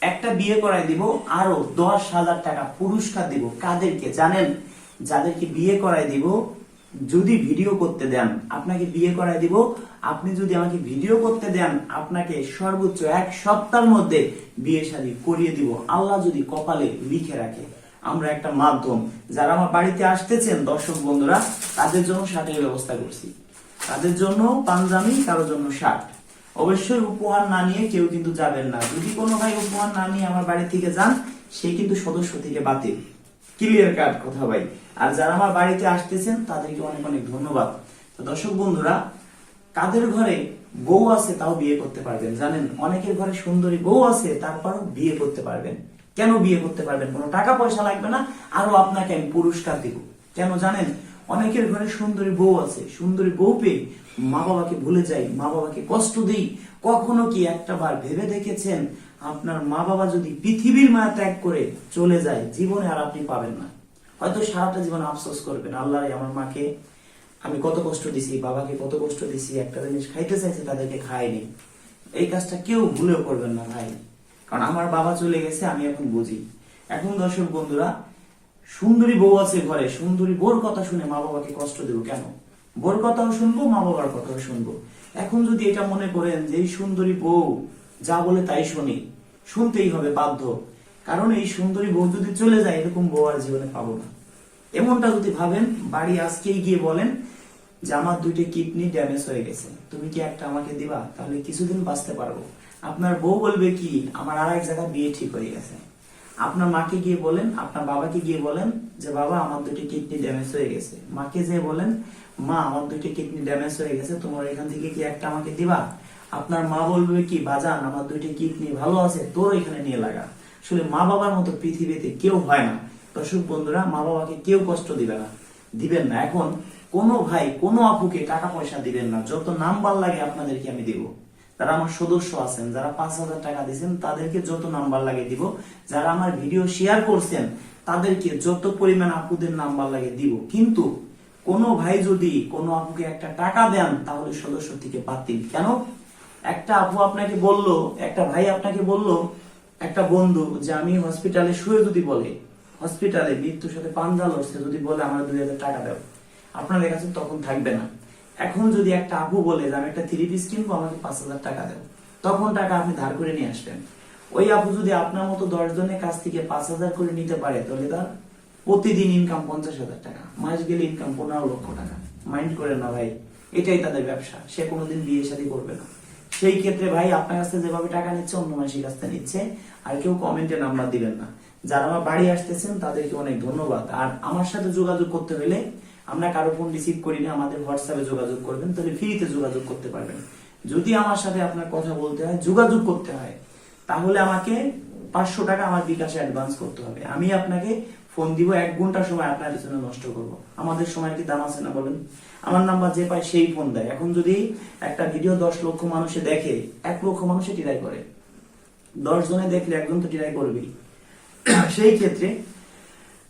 একটা বিয়ে করাই দিব, আরও দশ হাজার টাকা পুরস্কার দিব। কাদেরকে জানেন? যাদেরকে বিয়ে করাই দিব, যদি ভিডিও করতে দেন, আপনাকে বিয়ে করাই দিব। আপনি যদি আমাকে ভিডিও করতে দেন, আপনাকে সর্বোচ্চ এক সপ্তাহের মধ্যে বিয়ে শাদী করিয়ে দিব। আল্লাহ যদি কপালে লিখে রাখে। আমরা একটা মাধ্যম। যারা আমার বাড়িতে আসতেছেন, দর্শক বন্ধুরা, তাদের জন্য শার্টের ব্যবস্থা করছি। তাদের জন্য পাঞ্জাবি, কারোর জন্য শার্ট। অবশ্যই উপহার না নিয়ে কেউ কিন্তু যাবেন না। যদি কোনো ভাই উপহার না নিয়ে আমার বাড়ি থেকে যান, সে কিন্তু সদস্য থেকে বাতিল। ক্লিয়ার কাট কথা ভাই। আর যারা আমার বাড়িতে আসতেছেন, তাদেরকে অনেক অনেক ধন্যবাদ। দর্শক বন্ধুরা, কাদের ঘরে বউ আছে তাও বিয়ে করতে পারবেন, জানেন? অনেকের ঘরে সুন্দরী বউ আছে, তারপরও বিয়ে করতে পারবেন। কেন বিয়ে করতে পারবেন? কোনো টাকা পয়সা লাগবে না, আরও আপনাকে আমি পুরস্কার দিব। কেন জানেন? অনেকের ঘরে সুন্দরী বউ আছে, সুন্দরী বউ পেয়ে মা বাবাকে ভুলে যাই মা বাবাকে কষ্ট দিই। কখনো কি একটা বার ভেবে দেখেছেন, আপনার মা বাবা যদি পৃথিবীর মায়া ত্যাগ করে চলে যায়, জীবনে আর আপনি পাবেন না। হয়তো সারাটা জীবন আফসোস করবেন আল্লাহ আমার মাকে আমি কত কষ্ট দিছি, বাবাকে কত কষ্ট দিছি, একটা জিনিস খাইতে চাইছে, তাদেরকে খাইনি। এই কাজটা কেউ ভুলেও করবেন না ভাই। কারণ আমার বাবা চলে গেছে, আমি এখন বুঝি। এখন দর্শক বন্ধুরা সুন্দরী বউ আছে ঘরে, সুন্দরী বোর কথা শুনে মা বাবাকে কষ্ট দেবো কেন? বোর কথাও শুনব, মা বাবার কথাও শুনব। এখন যদি এটা মনে করেন যে এই সুন্দরী বউ যা বলে তাই শুনি, শুনতেই হবে বাধ্য। কারণ এই সুন্দরী বউ যদি চলে যায়, এরকম বউ আর জীবনে পাবো না। এমনটা যদি ভাবেন, বাড়ি আজকেই গিয়ে বলেন যে আমার দুইটি কিডনি ড্যামেজ হয়ে গেছে। তুমি কি একটা আমাকে দিবা? তাহলে কিছুদিন বাঁচতে পারব। আপনার বউ বলবে কি, আমার আর এক জায়গায় বিয়ে ঠিক হয়ে গেছে। আপনার মাকে গিয়ে বলেন, আপনার বাবাকে গিয়ে বলেন যে, বাবা, আমার দুইটা কিডনি ড্যামেজ হয়ে গেছে। মাকে যে বলেন, মা, আমার দুইটা কিডনি ড্যামেজ হয়ে গেছে, তোমার এখান থেকে কি একটা আমাকে দিবা? আপনার মা বলবে কি, বাজান, আমার দুইটা কিডনি ভালো আছে, তোর এখানে নিয়ে লাগা। আসলে মা বাবার মতো পৃথিবীতে কেউ হয় না। দর্শক বন্ধুরা, মা বাবাকে কেউ কষ্ট দিবে না, দিবেন না। এখন কোনো ভাই, কোনো আপুকে টাকা পয়সা দিবেন না, যত নাম্বার লাগে আপনাদেরকে আমি দিব। যারা আমার সদস্য আছেন, যারা পাঁচ হাজার টাকা দিয়েছেন, তাদেরকে যত নাম্বার লাগে দিব। যারা আমার ভিডিও শেয়ার করছেন, তাদেরকে যত পরিমাণ আপুদের নাম্বার লাগে দিব। কিন্তু কোনো ভাই যদি কোনো আপুকে একটা টাকা দেন, তাহলে সদস্য থেকে বাতিল কেন? একটা আপু আপনাকে বলল, একটা ভাই আপনাকে বলল, একটা বন্ধু যে আমি হসপিটালে শুয়ে যদি বলে হসপিটালে মৃত্যুর সাথে পাঞ্জা লড়ছে, যদি বলে আমার দুই হাজার টাকা দেব আপনাদের কাছে তখন থাকবে না। এখন যদি একটা আপু বলে যে, আমি একটা থ্রি পিস কিনবো, আমাকে পাঁচ হাজার টাকা দেও। তখন টাকা আপনি ধার করে নিয়ে আসবেন। ওই আপু যদি আপনার মতো দশ জনের কাছ থেকে পাঁচ হাজার করে নিতে পারে, তাহলে তার প্রতিদিন ইনকাম পঞ্চাশ হাজার টাকা, মাস গেলে ইনকাম পনেরো লক্ষ টাকা। মাইন্ড করে না ভাই, এটাই তাদের ব্যবসা। সে কোনোদিন বিয়ে শাদী করবে না। সেই ক্ষেত্রে ভাই, আপনার কাছ যেভাবে টাকা নিচ্ছে, অন্য মানুষের কাছ থেকে নিচ্ছে। আর কেউ কমেন্টে নাম্বার দিবেন না। যারা আমার বাড়ি আসতেছেন, তাদেরকে অনেক ধন্যবাদ। আর আমার সাথে যোগাযোগ করতে হলে আমরা কারও ফোন রিসিভ করি না, আমাদের হোয়াটসঅ্যাপে যোগাযোগ করবেন, তাহলে ফ্রিতে যোগাযোগ করতে পারবেন। যদি আমার সাথে আপনার কথা বলতে হয়, যোগাযোগ করতে হয়, তাহলে আমাকে পাঁচশো টাকা আমার বিকাশে অ্যাডভান্স করতে হবে। আমি আপনাকে ফোন দিব, এক ঘণ্টা সময় আপনার পিছনে নষ্ট করব। আমাদের সময় কি দাম আছে না বলেন? আমার নাম্বার যে পায় সেই ফোন দেয়। এখন যদি একটা ভিডিও দশ লক্ষ মানুষে দেখে, এক লক্ষ মানুষে টিরাই করে। দশ জনে দেখলে একজন তো টিরাই করবেই। সেই ক্ষেত্রে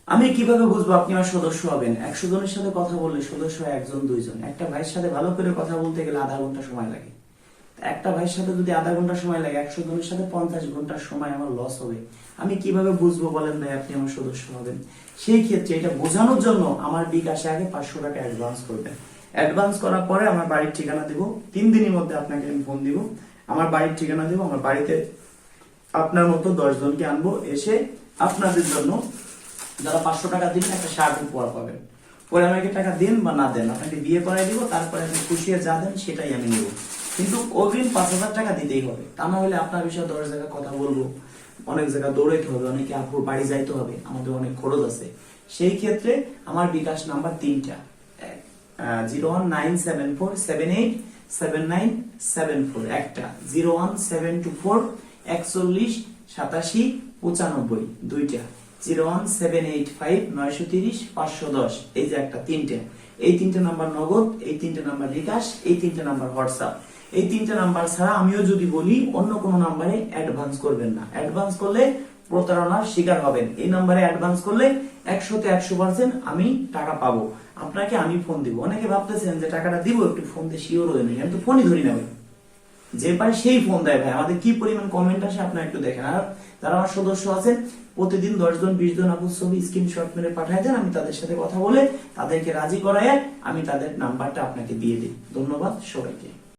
আমি কীভাবে বুঝব আপনি আমার সদস্য হবেন? একশো জনের সাথে কথা বললে সদস্য হয় একজন, দুইজন। একটা ভাইয়ের সাথে ভালো করে কথা বলতে গেলে আধা ঘণ্টা সময় লাগে। একটা ভাইয়ের সাথে যদি আধা ঘণ্টা সময় লাগে, একশো জনের সাথে পঞ্চাশ ঘণ্টার সময় আমার লস হবে। আমি কীভাবে বুঝব বলেন ভাই আপনি আমার সদস্য হবেন? সেই ক্ষেত্রে এটা বোঝানোর জন্য আমার বিকাশে আগে পাঁচশো টাকা অ্যাডভান্স করবেন। অ্যাডভান্স করার পরে আমার বাড়ির ঠিকানা দিব। তিন দিনের মধ্যে আপনাকে আমি ফোন দিব। আমার বাড়ির ঠিকানা দিব। আমার বাড়িতে আপনার মতো দশ জনকে আনব। এসে আপনাদের জন্য যারা পাঁচশো টাকা দিন, একটা শার্ট উপহার পাবেন। পরে আমাকে টাকা দিন বা না দেন, আপনাকে বিয়ে করাই দিব, তারপরে আপনি খুশি যা দেন, সেটাই আমি নেব। কিন্তু অগ্রিম পাঁচ হাজার টাকা দিতেই হবে। তা না হলে আপনার বিষয়ে দশ জায়গায় কথা বলব। অনেক জায়গা দৌড়াইতে হবে, অনেকে আপুর বাড়ি যাইতে হবে, আমাদের অনেক খরচ আছে। সেই ক্ষেত্রে আমার বিকাশ নাম্বার তিনটা। Zero one nine seven four seven eight seven nine seven four. একটা, zero one seven two four একচল্লিশ সাতাশি পঁচানব্বই। দুইটা। প্রতারণার শিকার হবেন। এই নাম্বারে অ্যাডভান্স করলে একশোতে একশো পার্সেন্ট আমি টাকা পাবো। আপনাকে আমি ফোন দিব। অনেকে ভাবতেছেন যে টাকাটা দিব, একটু ফোন দিয়ে শিওর হয়ে আমি তো ফোনই ধরি না যে পারে সেই ফোন দেয় ভাই। আমাদের কি পরিমাণ কমেন্ট আসে আপনার একটু দেখেন। আর যারা আমার সদস্য আছেন, প্রতিদিন দশ জন বিশ জন আপুর ছবি স্ক্রিনশট মেরে পাঠায় দেন, আমি তাদের সাথে কথা বলে তাদেরকে রাজি করায় আমি তাদের নাম্বারটা আপনাকে দিয়ে দিই। ধন্যবাদ সবাইকে।